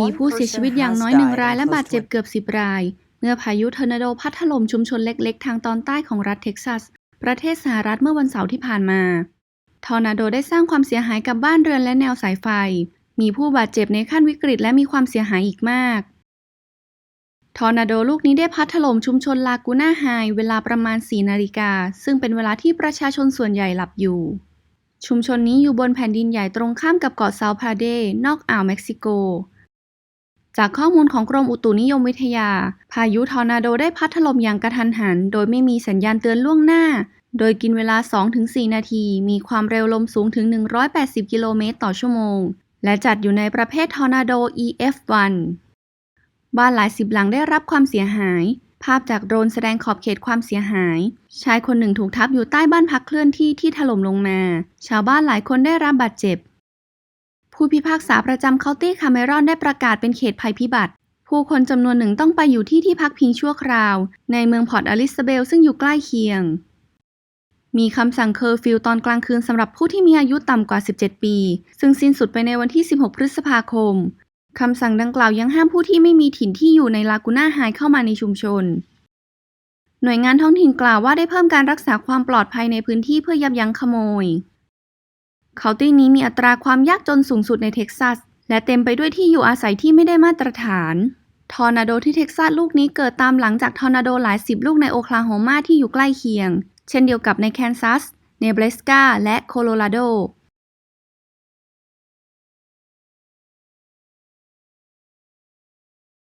มีผู้เสียชีวิตอย่างน้อยหนึ่งรายและบาดเจ็บเกือบสิบราย เมื่อพายุทอร์นาโดพัดถล่มชุมชนเล็กๆ ทางตอนใต้ของรัฐเท็กซัส ประเทศสหรัฐเมื่อวันเสาร์ที่ผ่านมาทอร์นาโดได้สร้างความเสียหายกับบ้านเรือนและแนวสายไฟ มีผู้บาดเจ็บในขั้นวิกฤตและมีความเสียหายอีกมากทอร์นาโดลูกนี้ได้พัดถล่มชุมชนลากูน่าไฮเวลาประมาณ 4 นาฬิกา ซึ่งเป็นเวลาที่ประชาชนส่วนใหญ่หลับอยู่ ชุมชนนี้อยู่บนแผ่นดินใหญ่ตรงข้ามกับเกาะเซาพาเด นอกอ่าวเม็กซิโก จากข้อมูลของกรมอุตุนิยมวิทยา พายุทอร์นาโดได้พัดถล่มอย่างกระทันหัน โดยไม่มีสัญญาณเตือนล่วงหน้า โดยกินเวลา 2-4 นาที มีความเร็วลมสูงถึง 180 กิโลเมตรต่อชั่วโมง และจัดอยู่ในประเภททอร์นาโด EF1 บ้านหลายสิบหลังได้รับความเสียหาย ภาพจากโดรนแสดงขอบเขตความเสียหาย ชายคนหนึ่งถูกทับอยู่ใต้บ้านพักเคลื่อนที่ที่ถล่มลงมา ชาวบ้านหลายคนได้รับบาดเจ็บ ผู้พิพากษาประจำเคาน์ตี้คาเมรอนได้ประกาศเป็นเขตภัยพิบัติ ผู้คนจำนวนหนึ่งต้องไปอยู่ที่ที่พักพิงชั่วคราว ในเมืองพอร์ตอลิซาเบลซึ่งอยู่ใกล้เคียง มีคำสั่งเคอร์ฟิวตอนกลางคืนสำหรับผู้ที่มีอายุต่ำกว่า 17 ปี ซึ่งสิ้นสุดไปในวันที่ 16 พฤษภาคม คำสั่งดังกล่าวยังห้ามผู้ที่ไม่มีถิ่นที่อยู่ในลากูน่าไฮเข้ามาในชุมชน หน่วยงานท้องถิ่นกล่าวว่าได้เพิ่มการรักษาความปลอดภัยในพื้นที่เพื่อยับยั้งขโมยเคาน์ตี้นี้มีอัตราความยากจนสูงสุดในเท็กซัส และเต็มไปด้วยที่อยู่อาศัยที่ไม่ได้มาตรฐาน ทอร์นาโดที่เท็กซัสลูกนี้เกิดตามหลังจากทอร์นาโดหลายสิบลูกในโอคลาโฮมาที่อยู่ใกล้เคียง เช่นเดียวกับในแคนซัส เนบราสกา และโคโลราโด